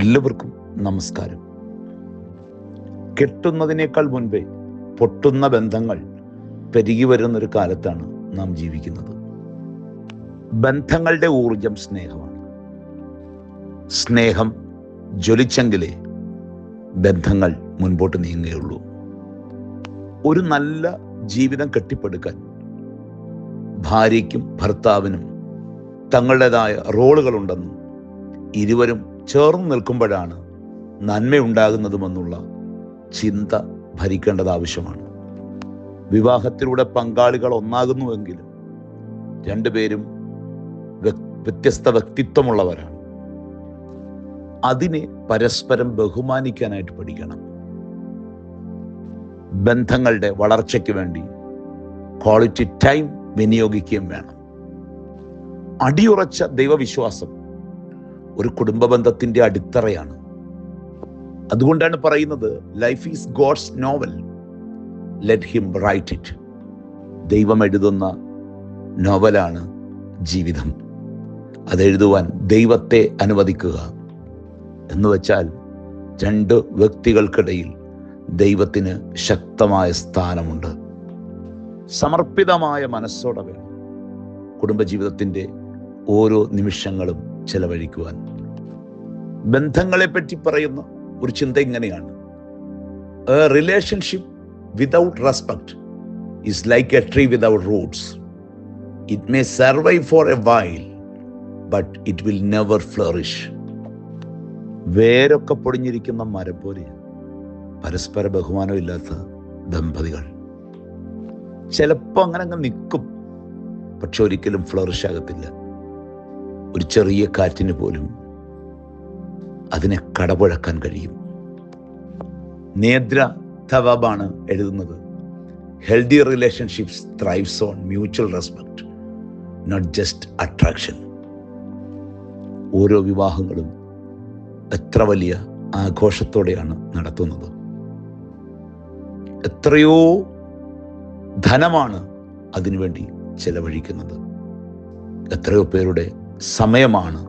എല്ലാവർക്കും നമസ്കാരം. കെട്ടുന്നതിനേക്കാൾ മുൻപേ പൊട്ടുന്ന ബന്ധങ്ങൾ പെരുകി വരുന്നൊരു കാലത്താണ് നാം ജീവിക്കുന്നത്. ബന്ധങ്ങളുടെ ഊർജം സ്നേഹമാണ്. സ്നേഹം ജ്വലിച്ചെങ്കിലേ ബന്ധങ്ങൾ മുൻപോട്ട് നീങ്ങുകയുള്ളൂ. ഒരു നല്ല ജീവിതം കെട്ടിപ്പടുക്കാൻ ഭാര്യയ്ക്കും ഭർത്താവിനും തങ്ങളുടേതായ റോളുകളുണ്ടെന്നും ഇരുവരും ചേർന്ന് നിൽക്കുമ്പോഴാണ് നന്മയുണ്ടാകുന്നതുമെന്നുള്ള ചിന്ത ഭരിക്കേണ്ടത് ആവശ്യമാണ്. വിവാഹത്തിലൂടെ പങ്കാളികൾ ഒന്നാകുന്നുവെങ്കിലും രണ്ടുപേരും വ്യ- വ്യത്യസ്ത വ്യക്തിത്വമുള്ളവരാണ്. അതിനെ പരസ്പരം ബഹുമാനിക്കാനായിട്ട് പഠിക്കണം. ബന്ധങ്ങളുടെ വളർച്ചയ്ക്ക് വേണ്ടി ക്വാളിറ്റി ടൈം വിനിയോഗിക്കുകയും വേണം. അടിയുറച്ച ദൈവവിശ്വാസം ഒരു കുടുംബ ബന്ധത്തിന്റെ അടിത്തറയാണ്. അതുകൊണ്ടാണ് പറയുന്നത് life is God's novel let him write it ദൈവം എഴുതുന്ന നോവലാണ് ജീവിതം. അതെഴുതുവാൻ ദൈവത്തെ അനുവദിക്കുക എന്ന് വെച്ചാൽ രണ്ട് വ്യക്തികൾക്കിടയിൽ ദൈവത്തിന് ശക്തമായ സ്ഥാനമുണ്ട്. സമർപ്പിതമായ മനസ്സോടെ വേണം കുടുംബജീവിതത്തിന്റെ ഓരോ നിമിഷങ്ങളും ചെലവഴിക്കുവാൻ. ബന്ധങ്ങളെ പറ്റി പറയുന്ന ഒരു ചിന്ത ഇങ്ങനെയാണ്. Relationship without respect is like a tree without roots it may survive for a while but it will never flourish വേരൊക്കെ പൊടിഞ്ഞിരിക്കുന്ന മരം പോലെ പരസ്പര ബഹുമാനമില്ലാത്ത ദമ്പതികൾ. ചിലപ്പോൾ അങ്ങനെ അങ്ങ് നിൽക്കും പക്ഷെ ഒരിക്കലും ഫ്ലറിഷ് ആകത്തില്ല. ഒരു ചെറിയ കാറ്റിന് പോലും അതിനെ കടപുഴക്കാൻ കഴിയും. നേദ്ര തവാബാണ് എഴുതുന്നത്. Healthy relationships thrives on mutual respect not just attraction ഓരോ വിവാഹങ്ങളും എത്ര വലിയ ആഘോഷത്തോടെയാണ് നടത്തുന്നത്. എത്രയോ ധനമാണ് അതിനുവേണ്ടി ചെലവഴിക്കുന്നത്. എത്രയോ പേരുടെ സമയമാണ്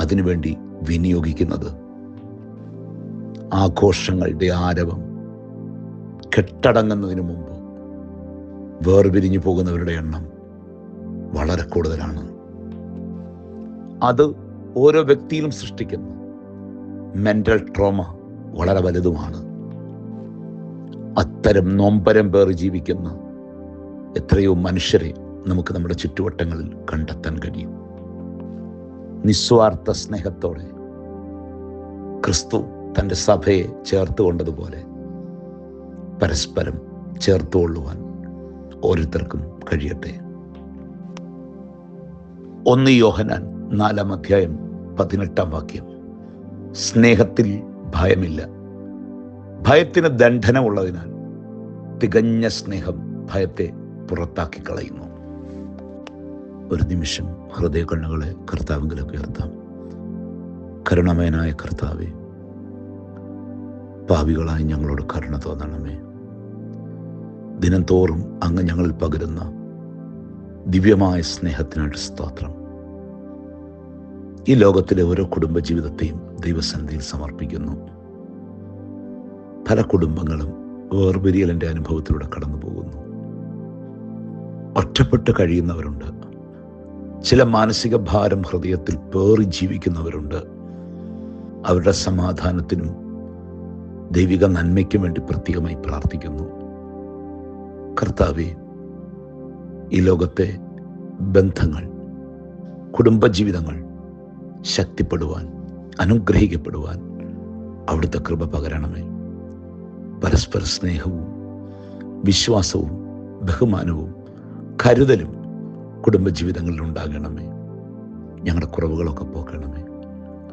അതിനുവേണ്ടി വിനിയോഗിക്കുന്നത്. ആഘോഷങ്ങളുടെ ആരവം കെട്ടടങ്ങുന്നതിന് മുമ്പ് വേർപിരിഞ്ഞു പോകുന്നവരുടെ എണ്ണം വളരെ കൂടുതലാണ്. അത് ഓരോ വ്യക്തിയിലും സൃഷ്ടിക്കുന്നു മെന്റൽ ട്രോമ വളരെ വലുതുമാണ്. അത്തരം നോമ്പരം പേർ ജീവിക്കുന്ന എത്രയോ മനുഷ്യരെ നമുക്ക് നമ്മുടെ ചുറ്റുവട്ടങ്ങളിൽ കണ്ടെത്താൻ കഴിയും. നിസ്വാർത്ഥ സ്നേഹത്തോടെ ക്രിസ്തു തന്റെ സഭയെ ചേർത്ത് കൊണ്ടതുപോലെ പരസ്പരം ചേർത്തുകൊള്ളുവാൻ ഓരോരുത്തർക്കും കഴിയട്ടെ. ഒന്ന് യോഹനാൻ നാലാം അധ്യായം പതിനെട്ടാം വാക്യം. സ്നേഹത്തിൽ ഭയമില്ല. ഭയത്തിന് ദണ്ഡനമുള്ളതിനാൽ തികഞ്ഞ സ്നേഹം ഭയത്തെ പുറത്താക്കി കളയുന്നു ഒരു നിമിഷം ഹൃദയ കണ്ണുകളെ കർത്താവിലേക്ക് ഉയർത്താം. കരുണമയനായ കർത്താവെ പാവികളായി ഞങ്ങളോട് കരുണ തോന്നണമേ. ദിനംതോറും അങ്ങ് ഞങ്ങളിൽ പകരുന്ന ദിവ്യമായ സ്നേഹത്തിനായിട്ട് സ്തോത്രം. ഈ ലോകത്തിലെ ഓരോ കുടുംബജീവിതത്തെയും ദൈവസന്നിധിയിൽ സമർപ്പിക്കുന്നു. പല കുടുംബങ്ങളും വേർപിരിയലിന്റെ അനുഭവത്തിലൂടെ കടന്നു പോകുന്നു ഒറ്റപ്പെട്ട് കഴിയുന്നവരുണ്ട്. ചില മാനസിക ഭാരം ഹൃദയത്തിൽ പേറി ജീവിക്കുന്നവരുണ്ട്. അവരുടെ സമാധാനത്തിനും ദൈവിക നന്മയ്ക്കും വേണ്ടി പ്രത്യേകമായി പ്രാർത്ഥിക്കുന്നു. കർത്താവെ ഈ ലോകത്തെ ബന്ധങ്ങൾ കുടുംബജീവിതങ്ങൾ ശക്തിപ്പെടുവാൻ അനുഗ്രഹിക്കപ്പെടുവാൻ അവിടുത്തെ കൃപ പകരണമേ. പരസ്പര സ്നേഹവും വിശ്വാസവും ബഹുമാനവും കരുതലും കുടുംബജീവിതങ്ങളിൽ ഉണ്ടാകണമേ. ഞങ്ങളുടെ കുറവുകളൊക്കെ പോക്കണമേ.